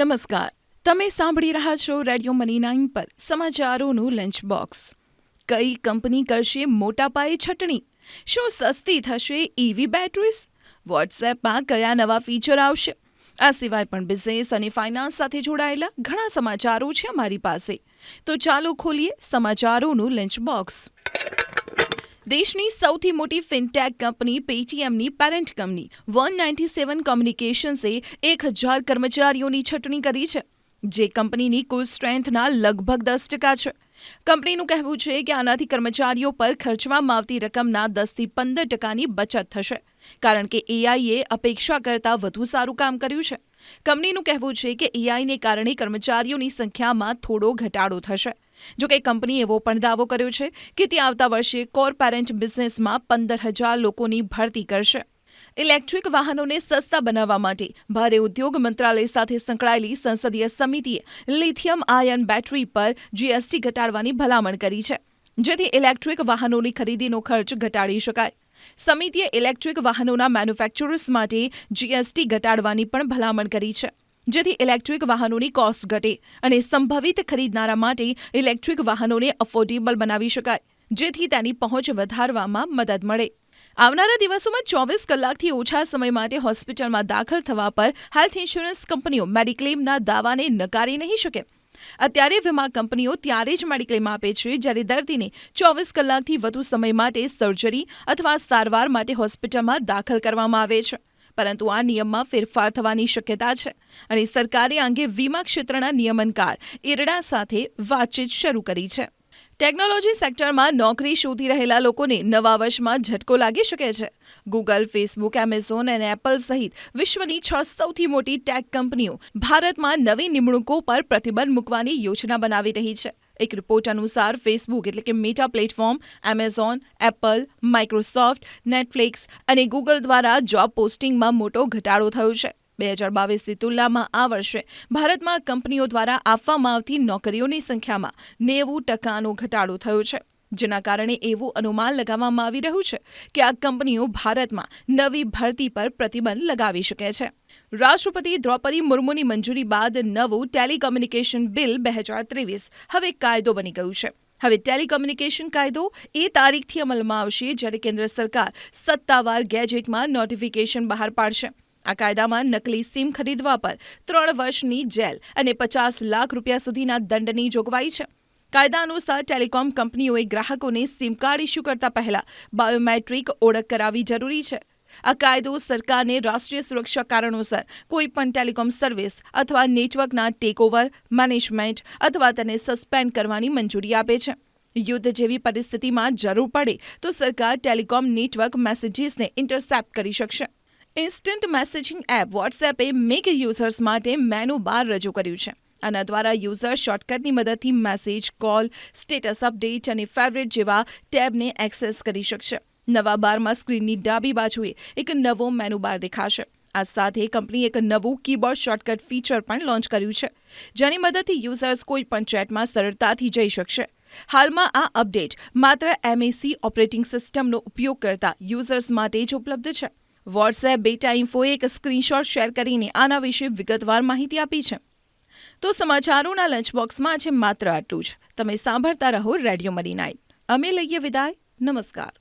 નમસ્કાર. તમે સાંભળી રહ્યા છો રેડિયો મની નાઇન પર સમાચારોનું લંચ બોક્સ. કઈ કંપની કરશે મોટા પાયે છટણી? શું સસ્તી થશે ઈવી બેટરીઝ? વોટ્સએપમાં કયા નવા ફીચર આવશે? આ સિવાય પણ બિઝનેસ અને ફાઇનાન્સ સાથે જોડાયેલા ઘણા સમાચારો છે અમારી પાસે. તો ચાલો ખોલીએ સમાચારોનું લંચ બોક્સ. દેશની સૌથી મોટી fintech company પેટીએમની parent company. One ninety seven કોમ્યુનિકેશન્સે એક હજાર કર્મચારીઓની છટણી કરી છે, જે કંપનીની કુલ સ્ટ્રેન્થના લગભગ દસ ટકા છે. કંપનીનું કહેવું છે કે આનાથી કર્મચારીઓ પર ખર્ચવામાં આવતી રકમના દસથી પંદર ટકાની બચત થશે, કારણ કે એઆઈએ અપેક્ષા કરતાં વધુ સારું કામ કર્યું છે. કંપનીનું કહેવું છે કે એઆઈને કારણે કર્મચારીઓની સંખ્યામાં થોડો ઘટાડો થશે. જો કે કંપનીએ એવો પણ દાવો કર્યો છે કે તે આવતા વર્ષે કોર પેરેન્ટ બિઝનેસમાં પંદર હજાર લોકોની ભરતી કરશે. ઇલેક્ટ્રિક વાહનોને સસ્તા બનાવવા માટે ભારે ઉદ્યોગ મંત્રાલય સાથે સંકળાયેલી સંસદીય સમિતિએ લિથિયમ આયન બેટરી પર જીએસટી ઘટાડવાની ભલામણ કરી છે, જેથી ઇલેક્ટ્રિક વાહનોની ખરીદીનો ખર્ચ ઘટાડી શકાય. સમિતિએ ઇલેક્ટ્રિક વાહનોના મેન્યુફેક્ચરર્સ માટે જીએસટી ઘટાડવાની પણ ભલામણ કરી છે. જેથી ઇલેક્ટ્રિક વાહનોની કોસ્ટ ઘટે અને સંભવિત ખરીદનારા માટે ઇલેક્ટ્રિક વાહનોને અફોર્ડેબલ બનાવી શકાય, જેથી તેની પહોંચ વધારવામાં મદદ મળે. આવનારા દિવસોમાં ચોવીસ કલાકથી ઓછા સમય માટે હોસ્પિટલમાં દાખલ થવા પર હેલ્થ ઇન્સ્યોરન્સ કંપનીઓ મેડિક્લેમના દાવાને નકારી નહીં શકે. અત્યારે વીમા કંપનીઓ ત્યારે જ મેડિક્લેમ આપે છે જ્યારે દર્દીને ચોવીસ કલાકથી વધુ સમય માટે સર્જરી અથવા સારવાર માટે હોસ્પિટલમાં દાખલ કરવામાં આવે છે. પરંતુ આ નિયમમાં ફેરફાર થવાની શક્યતા છે અને સરકારે અંગે વીમા ક્ષેત્રના નિયમનકાર ઇરડા સાથે વાતચીત શરૂ કરી છે. ટેકનોલોજી સેક્ટરમાં નોકરી શોધી રહેલા લોકોને નવા વર્ષમાં ઝટકો લાગી શકે છે. ગૂગલ, ફેસબુક, એમેઝોન અને એપલ સહિત વિશ્વની છ સૌથી મોટી ટેક કંપનીઓ ભારતમાં નવી નિમણૂકો પર પ્રતિબંધ મૂકવાની યોજના બનાવી રહી છે. એક રિપોર્ટ અનુસાર ફેસબુક એટલે કે Meta platform Amazon Apple Microsoft Netflix અને ગૂગલ દ્વારા જોબ પોસ્ટિંગમાં મોટો ઘટાડો થયો છે. બે હજાર બાવીસની તુલનામાં આ વર્ષે ભારતમાં કંપનીઓ દ્વારા આપવામાં આવતી નોકરીઓની સંખ્યામાં નેવું ટકાનો ઘટાડો થયો છે. જેના કારણે એવું અનુમાન લગાવવામાં આવી રહ્યું છે કે આ કંપનીઓ ભારતમાં નવી ભરતી પર પ્રતિબંધ લગાવી શકે છે. રાષ્ટ્રપતિ દ્રૌપદી મુર્મુની મંજૂરી બાદ નવું ટેલિકોમ્યુનિકેશન બિલ બે હજાર ત્રેવીસ હવે કાયદો બની ગયું છે. હવે ટેલિકોમ્યુનિકેશન કાયદો એ તારીખથી અમલમાં આવશે જ્યારે કેન્દ્ર સરકાર સત્તાવાર ગેજેટમાં નોટિફિકેશન બહાર પાડશે. આ કાયદામાં નકલી સિમ ખરીદવા પર ત્રણ વર્ષની જેલ અને પચાસ લાખ રૂપિયા સુધીના દંડની જોગવાઈ છે. કાયદા અનુસાર ટેલિકોમ કંપનીઓએ ગ્રાહકોને સિમ કાર્ડ ઇસ્યુ કરતા પહેલા બાયોમેટ્રિક ઓળખ કરાવવી જરૂરી છે. આ કાયદો સરકારને રાષ્ટ્રીય સુરક્ષા કારણોસર કોઈપણ ટેલિકોમ સર્વિસ અથવા નેટવર્કના ટેકઓવર, મેનેજમેન્ટ અથવા તેને સસ્પેન્ડ કરવાની મંજૂરી આપે છે. યુદ્ધ જેવી પરિસ્થિતિમાં જરૂર પડે તો સરકાર ટેલિકોમ નેટવર્ક મેસેજીસને ઇન્ટરસેપ્ટ કરી શકશે. ઇન્સ્ટન્ટ મેસેજિંગ એપ વોટ્સએપે મેક યુઝર્સ માટે મેનુ બાર રજૂ કર્યું છે. આના દ્વારા યુઝર શોર્ટકટની મદદથી મેસેજ, કોલ, સ્ટેટસ અપડેટ અને ફેવરેટ જેવા ટેબને એક્સેસ કરી શકશે. નવા બારમાં સ્ક્રીનની ડાબી બાજુએ એક નવો મેનુ બાર દેખાશે. આ સાથે કંપનીએ એક નવું કીબોર્ડ શોર્ટકટ ફીચર પણ લોન્ચ કર્યું છે, જેની મદદથી યુઝર્સ કોઈ પણ ચેટમાં સરળતાથી જઈ શકશે. હાલમાં આ અપડેટ માત્ર એમએસી ઓપરેટિંગ સિસ્ટમનો ઉપયોગ કરતા યુઝર્સ માટે જ ઉપલબ્ધ છે. વોટ્સએપ બેટા ઇન્ફોએ એક સ્ક્રીનશોટ શેર કરીને આના વિશે વિગતવાર માહિતી આપી છે. તો સમાચારોના લંચ બોક્સમાં છે માત્ર આટલું જ. તમે સાંભળતા રહો રેડિયો મરી નાઇટ. અમે લઈએ વિદાય. નમસ્કાર.